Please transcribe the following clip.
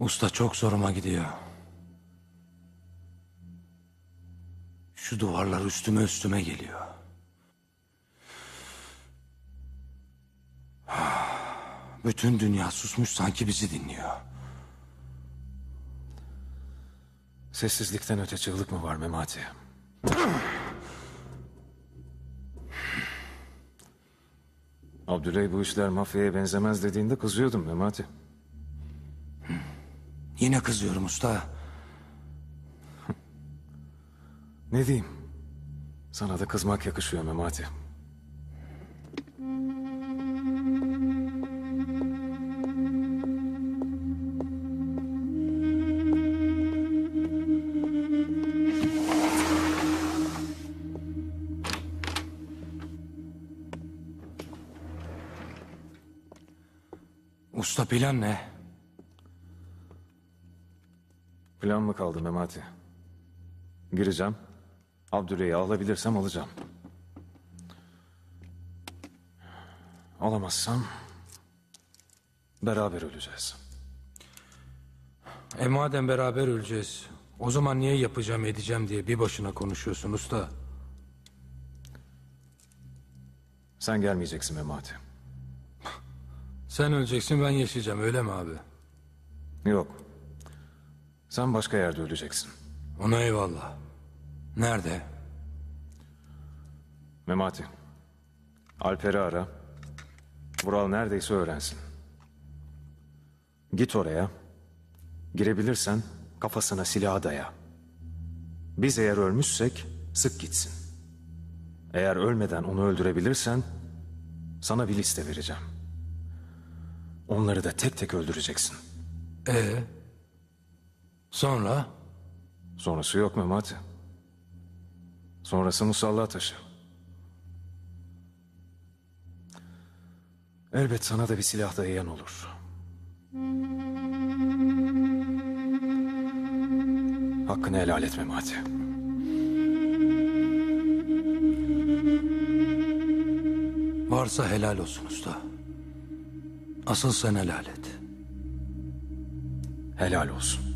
Usta çok zoruma gidiyor. Şu duvarlar üstüme üstüme geliyor. Bütün dünya susmuş sanki bizi dinliyor. Sessizlikten öte çığlık mı var Memati? Abdüley bu işler mafyaya benzemez dediğinde kızıyordum Memati. Yine kızıyorum usta. Ne diyeyim? Sana da kızmak yakışıyor Memati. Usta plan ne? Plan mı kaldı Memati? Gireceğim. Abdüley'i alabilirsem alacağım. Alamazsam beraber öleceğiz. E madem beraber öleceğiz. O zaman niye yapacağım edeceğim diye bir başına konuşuyorsun usta. Sen gelmeyeceksin Memati. Sen öleceksin ben yaşayacağım öyle mi abi? Yok. Sen başka yerde öleceksin. Ona eyvallah. Nerede? Memati. Alper'i ara. Vural neredeyse öğrensin. Git oraya. Girebilirsen kafasına silah daya. Biz eğer ölmüşsek sık gitsin. Eğer ölmeden onu öldürebilirsen sana bir liste vereceğim. Onları da tek tek öldüreceksin. E Sonra? Sonrası yok Memati. Sonrası musalla taşı. Elbet sana da bir silah dayayan olur. Hakkını helal et Memati. Varsa helal olsun usta. Asıl sen helal et. Helal olsun.